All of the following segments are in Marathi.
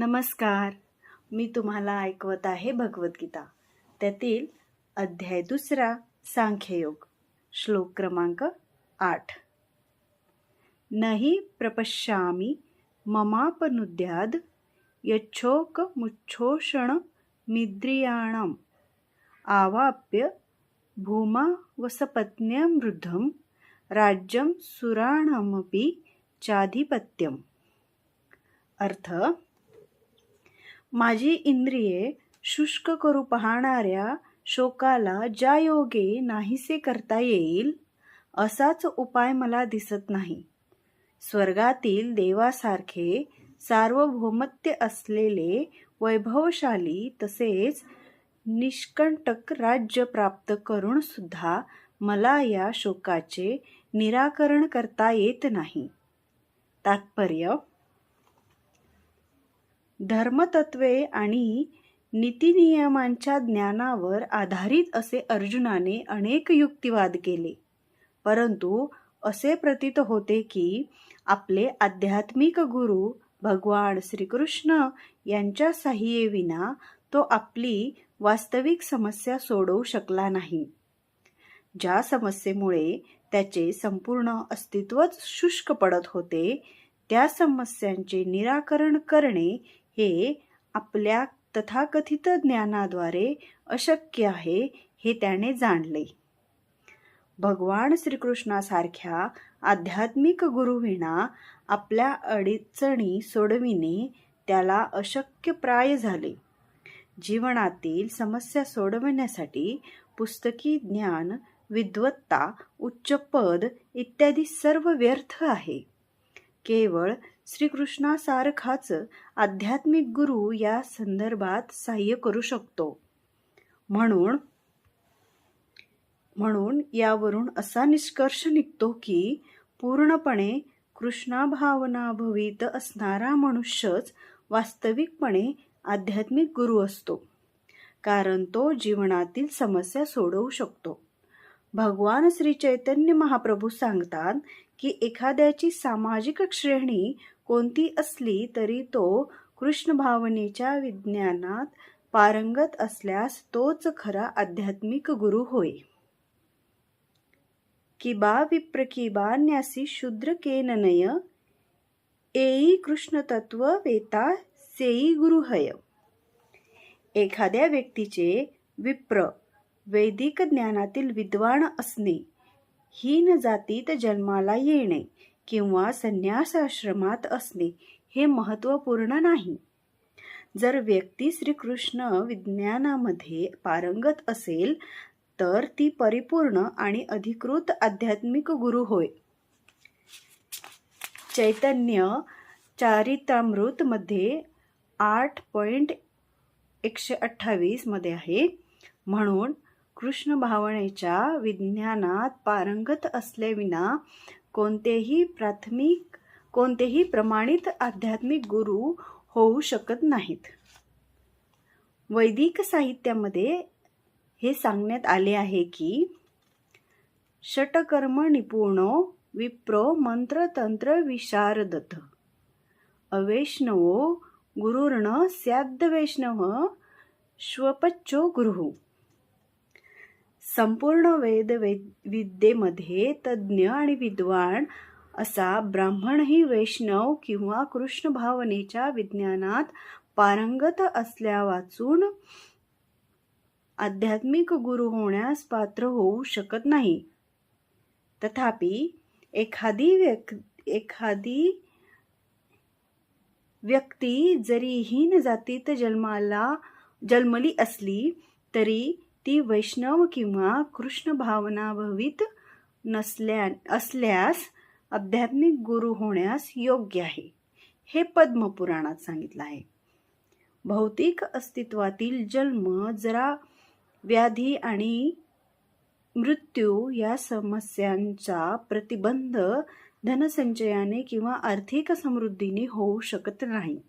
नमस्कार. मी तुम्हाला ऐकवत आहे भगवद्गीता. त्यातील अध्याय दुसरा सांख्ययोग श्लोक क्रमांक आठ. नहि प्रपश्यामी ममापनुद्याद यच्छोक मुच्छोषण मिद्रियाणाम आवाप्य भूमा वसपत्न्यमृद्धं राज्यं सुराणामपि चाधिपत्यम. अर्थ माझी इंद्रिये शुष्क करू पाहणाऱ्या शोकाला ज्या योगे नाहीसे करता येईल असाच उपाय मला दिसत नाही. स्वर्गातील देवासारखे सार्वभौमत्य असलेले वैभवशाली तसेच निष्कंटक राज्य प्राप्त करून सुद्धा मला या शोकाचे निराकरण करता येत नाही. तात्पर्य धर्मतत्वे आणि नीतिनियमांच्या ज्ञानावर आधारित असे अर्जुनाने अनेक युक्तिवाद केले. परंतु असे प्रतीत होते की आपले आध्यात्मिक गुरु भगवान श्रीकृष्ण यांच्या सहाय्येविना तो आपली वास्तविक समस्या सोडवू शकला नाही. ज्या समस्येमुळे त्याचे संपूर्ण अस्तित्वच शुष्क पडत होते त्या समस्यांचे निराकरण करणे हे आपल्या तथाकथित ज्ञानाद्वारे अशक्य आहे हे त्याने जाणले. भगवान श्रीकृष्णासारख्या आध्यात्मिक गुरुविना आपल्या अडचणी सोडविणे त्याला अशक्य प्राय झाले. जीवनातील समस्या सोडवण्यासाठी पुस्तकी ज्ञान विद्वत्ता उच्च पद इत्यादी सर्व व्यर्थ आहे. केवळ श्रीकृष्णासारखाच आध्यात्मिक गुरु या संदर्भात सहाय्य करू शकतो. म्हणून म्हणून यावरून असा निष्कर्ष निघतो की पूर्णपणे कृष्णाभावनाभवित असणारा मनुष्यच वास्तविकपणे आध्यात्मिक गुरु असतो कारण तो जीवनातील समस्या सोडवू शकतो. भगवान श्री चैतन्य महाप्रभू सांगतात की एखाद्याची सामाजिक श्रेणी कोणती असली तरी तो कृष्ण भावनेच्या विज्ञानात पारंगत असल्यास तोच खरा आध्यात्मिक गुरु होय. किबा विप्र किबा न्यासी शूद्र केननय एई कृष्ण तत्व वेता सेई गुरुहय एखाद्या व्यक्तीचे विप्र वैदिक ज्ञानातील विद्वान असणे हीन जातीत जन्माला येणे किंवा संन्यासाश्रमात असणे हे महत्त्वपूर्ण नाही. जर व्यक्ती श्रीकृष्ण विज्ञानामध्ये पारंगत असेल तर ती परिपूर्ण आणि अधिकृत आध्यात्मिक गुरु होय. चैतन्य चारितामृतमध्ये आठ पॉईंट एकशे अठ्ठावीसमध्ये आहे. म्हणून कृष्ण भावनेच्या विज्ञानात पारंगत असल्याविना कोणतेही प्राथमिक कोणतेही प्रमाणित आध्यात्मिक गुरु होऊ शकत नाहीत. वैदिक साहित्यामध्ये हे सांगण्यात आले आहे की षटकर्म निपुणो विप्रो मंत्रतंत्र विशारदत अवैष्णवो गुरुर्ण स्याद्वैष्णव श्वपच्चो गुरु। संपूर्ण वेद विद्येमध्ये तज्ज्ञ आणि विद्वान असा ब्राह्मणही वैष्णव किंवा कृष्ण भावनेच्या विज्ञानात पारंगत असल्या वाचून आध्यात्मिक गुरु होण्यास पात्र होऊ शकत नाही. तथापि एखादी व्यक् एखादी व्यक्ती जरी हीन जातीत जन्माला जन्मली असली तरी ती वैष्णव किंवा कृष्ण भावनाभवित नसल्या असल्यास आध्यात्मिक गुरु होण्यास योग्य आहे. हे पद्मपुराणात सांगितलं आहे. भौतिक अस्तित्वातील जन्म जरा व्याधी आणि मृत्यू या समस्यांचा प्रतिबंध धनसंचयाने किंवा आर्थिक समृद्धीने होऊ शकत नाही.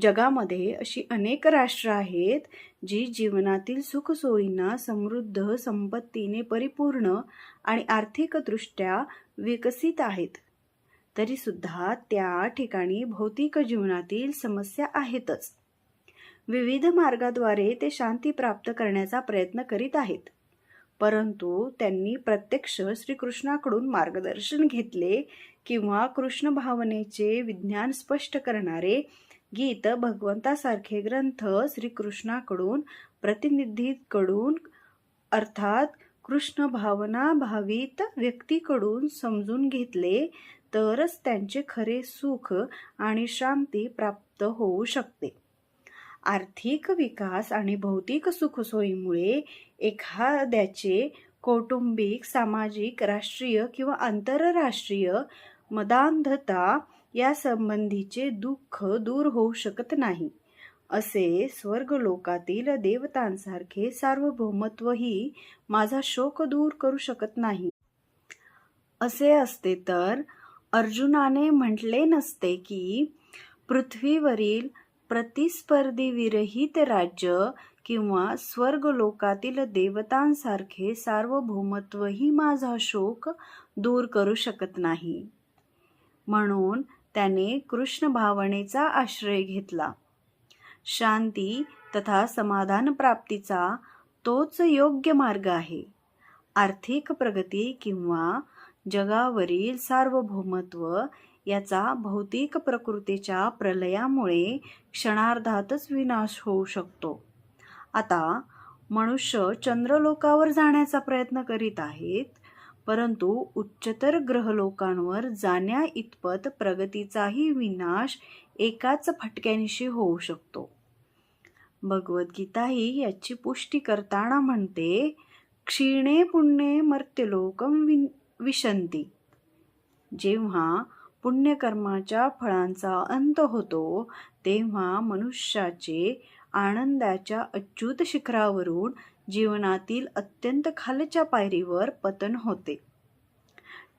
जगामध्ये अशी अनेक राष्ट्र आहेत जी जीवनातील सुखसोयींना समृद्ध संपत्तीने परिपूर्ण आणि आर्थिकदृष्ट्या विकसित आहेत. तरीसुद्धा त्या ठिकाणी भौतिक जीवनातील समस्या आहेतच. विविध मार्गाद्वारे ते शांती प्राप्त करण्याचा प्रयत्न करीत आहेत. परंतु त्यांनी प्रत्यक्ष श्रीकृष्णाकडून मार्गदर्शन घेतले किंवा कृष्ण भावनेचे विज्ञान स्पष्ट करणारे गीत भगवंतासारखे ग्रंथ श्रीकृष्णाकडून प्रतिनिधीकडून अर्थात कृष्ण भावना भावित व्यक्तीकडून समजून घेतले तरच त्यांचे खरे सुख आणि शांती प्राप्त होऊ शकते. आर्थिक विकास आणि भौतिक सुखसोयीमुळे एखाद्याचे कौटुंबिक सामाजिक राष्ट्रीय किंवा आंतरराष्ट्रीय मदांधता या संबंधीचे दुःख दूर होऊ शकत नाही. असे स्वर्गलोकातील देवतांसारखे सार्वभौमत्वही माझा शोक दूर करू शकत नाही. असे असते तर अर्जुनाने म्हटले नसते की पृथ्वीवरील प्रतिस्पर्धी विरहित राज्य किंवा स्वर्गलोकातील देवतांसारखे सार्वभौमत्वही माझा शोक दूर करू शकत नाही. म्हणून त्याने कृष्ण भावनेचा आश्रय घेतला. शांती तथा समाधान प्राप्तीचा तोच योग्य मार्ग आहे. आर्थिक प्रगती किंवा जगावरील सार्वभौमत्व याचा भौतिक प्रकृतीच्या प्रलयामुळे क्षणार्धातच विनाश होऊ शकतो. आता मनुष्य चंद्रलोकावर जाण्याचा प्रयत्न करीत आहेत परंतु उच्चतर ग्रहलोकांवर जाण्या इतपत प्रगतीचाही विनाश एकाच फटक्यानिशी होऊ शकतो. भगवद्गीता ही याची पुष्टी करताना म्हणते क्षीणे पुण्ये मर्त्यलोकम वि विशंती जेव्हा पुण्यकर्माच्या फळांचा अंत होतो तेव्हा मनुष्याचे आनंदाच्या अच्युत शिखरावरून जीवनातील अत्यंत खालच्या पायरीवर पतन होते.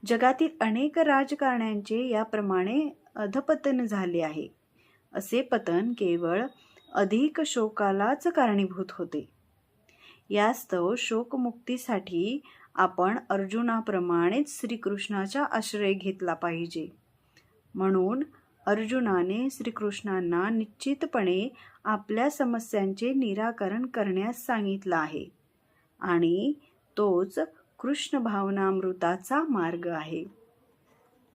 जगातील अनेक राजकारण्यांचे याप्रमाणे अधपतन झाले आहे. असे पतन केवळ अधिक शोकालाच कारणीभूत होते. यास्तव शोकमुक्तीसाठी आपण अर्जुनाप्रमाणेच श्रीकृष्णाचा आश्रय घेतला पाहिजे. म्हणून अर्जुनाने श्रीकृष्णांना निश्चितपणे आपल्या समस्यांचे निराकरण करण्यास सांगितलं आहे. आणि तोच कृष्ण भावनामृताचा मार्ग आहे.